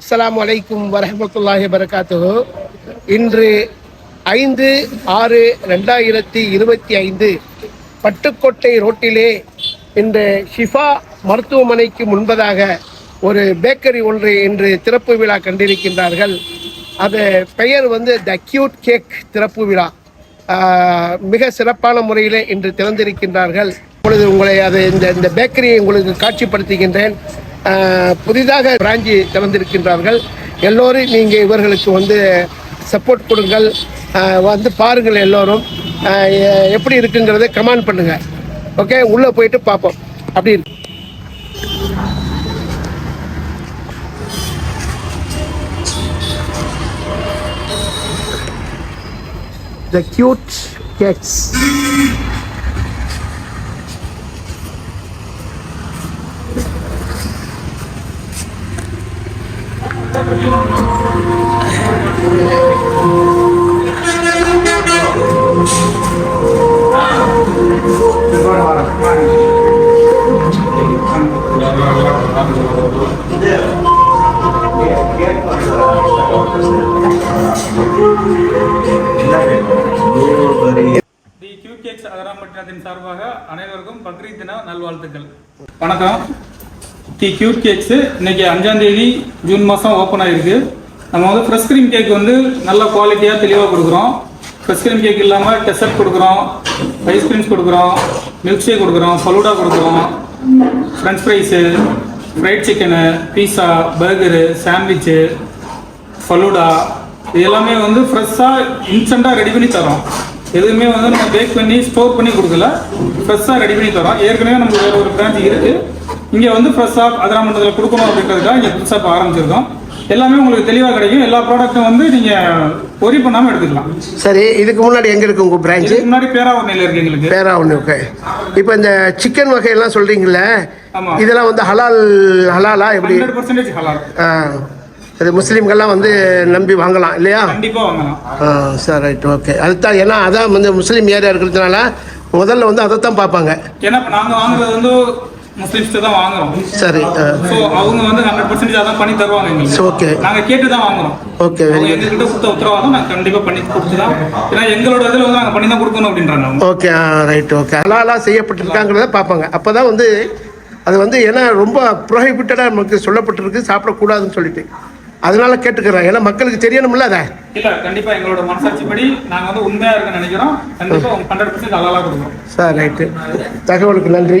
அஸ்லாம் அலைக்கும் வரஹ்மத்துல்லாஹி வரகாத்து இன்று ஐந்து ஆறு ரெண்டாயிரத்தி இருபத்தி ஐந்து பட்டுக்கோட்டை ரோட்டிலே இன்று ஷிஃபா மருத்துவமனைக்கு முன்பதாக ஒரு பேக்கரி ஒன்று இன்று திறப்பு விழா கண்டிருக்கின்றார்கள். அது பெயர் வந்து த கியூட் கேக் திறப்பு விழா. மிக சிறப்பான முறையில் இன்று திறந்திருக்கின்றார்கள். இப்பொழுது உங்களை அது இந்த இந்த பேக்கரியை உங்களுக்கு காட்சிப்படுத்துகின்றேன். புதிதாக பிராஞ்சி திறந்திருக்கின்றார்கள். எல்லோரும் நீங்கள் இவர்களுக்கு வந்து சப்போர்ட் கொடுங்கள். வந்து பாருங்கள் எல்லோரும். எப்படி இருக்குங்கிறத கமெண்ட் பண்ணுங்கள் ஓகே உள்ளே போயிட்டு பார்ப்போம். அப்படி இருக்கு. The cute cats. The Q cakes அகராம்பட்டினத்தின் சார்பாக அனைவருக்கும் பக்ரீத் தின நல்வாழ்த்துக்கள். வணக்கம். தி க்யூட் கேக்ஸ் இன்னைக்கு அஞ்சாந்தேதி ஜூன் மாதம் ஓப்பன் ஆயிருக்கு. நம்ம வந்து ஃப்ரெஷ் க்ரீம் கேக் வந்து நல்ல குவாலிட்டியாக தெளிவாக கொடுக்குறோம். ஃப்ரெஷ் க்ரீம் கேக் இல்லாமல் டெசர்ட் கொடுக்குறோம் ஐஸ்கிரீம்ஸ் கொடுக்குறோம் மில்க் ஷேக் கொடுக்குறோம் ஃபலூடா கொடுக்குறோம் French fries fried chicken pizza burger sandwich falooda இது எல்லாமே வந்து ஃப்ரெஷ்ஷாக இன்ஸ்டண்ட்டாக ரெடி பண்ணி தரோம். எதுவுமே வந்து நம்ம பேக் பண்ணி ஸ்டோர் பண்ணி கொடுக்கல. ஃப்ரெஷ்ஷாக ரெடி பண்ணி தரோம். ஏற்கனவே நமக்கு வேறு ஒரு பிரான்ச் இருக்குது இங்கே வந்து ஃப்ரெஷ்ஷாக அதிராமண்டலத்தில் கொடுக்கணும் அப்படின்றதுக்காக இங்கே புதுசாக இப்போ ஆரம்பிச்சிருக்கோம். எல்லாமே உங்களுக்கு தெளிவாக கிடைக்கும். எல்லா ப்ராடக்ட்டும் வந்து நீங்கள் ஒரி பண்ணாமல் எடுத்துக்கலாம். சரி இதுக்கு முன்னாடி எங்கே இருக்கு உங்கள் பிரான்ச்சு முன்னாடி பேராவூர்னையில் இருக்கு எங்களுக்கு. பேரா ஒன்று ஓகே இப்போ இந்த சிக்கன் வகையெல்லாம் சொல்கிறீங்களே. இதெல்லாம் வந்து ஹலால் ஹலாலா எப்படி? ஹண்ட்ரட் பர்சன்டேஜ் ஹலால் ஆ, இது முஸ்லீம்கள்லாம் வந்து நம்பி வாங்கலாம் இல்லையா? கண்டிப்பாக வாங்கலாம். சரி ரைட் ஓகே அதுதான் ஏன்னா அதான் வந்து முஸ்லீம் ஏரியா இருக்கிறதுனால முதல்ல வந்து அதை தான் பார்ப்பாங்க. ஏன்னா நாங்கள் வாங்குறது வந்து முஸ்லீம்ஸ்ட்டு தான் வாங்குறோம். சரி ஸோ அவங்க வந்து ஹண்ட்ரட் பர்சன்டேஜ் அதான் பண்ணி தருவாங்க எங்களுக்கு. ஓகே நாங்க கேட்டு தான் வாங்குறோம் ஓகே எங்ககிட்ட கொடுத்த உத்தரவாதம் நாங்க கண்டிப்பா பண்ணி கொடுத்து தான் ஏன்னா எங்களோட இதுல வந்து நாங்க பண்ணி தான் கொடுக்கணும் அப்படின்றாங்க ஓகே ரைட் ஓகே ஹலாலாக செய்யப்பட்டிருக்காங்கிறத பார்ப்பாங்க. அப்போ தான் வந்து அது வந்து ஏன்னா ரொம்ப ப்ரொஹிபிட்டடாக நமக்கு சொல்லப்பட்டிருக்கு சாப்பிடக்கூடாதுன்னு சொல்லிட்டு. அதனால கேட்டுக்கிறேன். ஏன்னா மக்களுக்கு தெரியணும்ல அதை. இல்ல கண்டிப்பா எங்களோட மனசாட்சிப்படி நாங்க வந்து உண்மையா இருக்க நினைக்கிறோம். கண்டிப்பா ஹண்ட்ரட் பர்சன்ட் அலாலா கொடுக்குறோம் சார் ரைட்டு தகவலுக்கு நன்றி.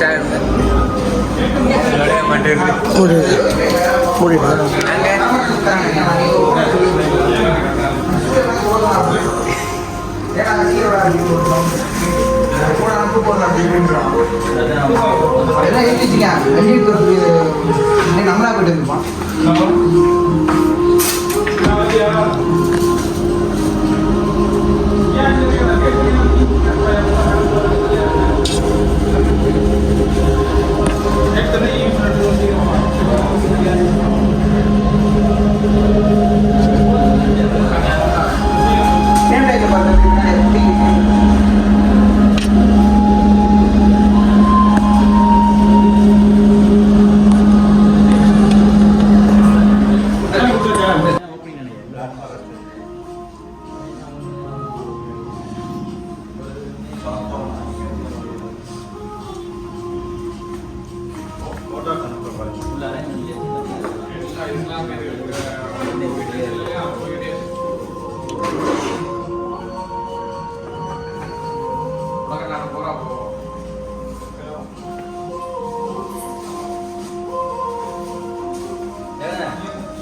நேரத்தில் நம்மளா போயிட்டு ஆமாம்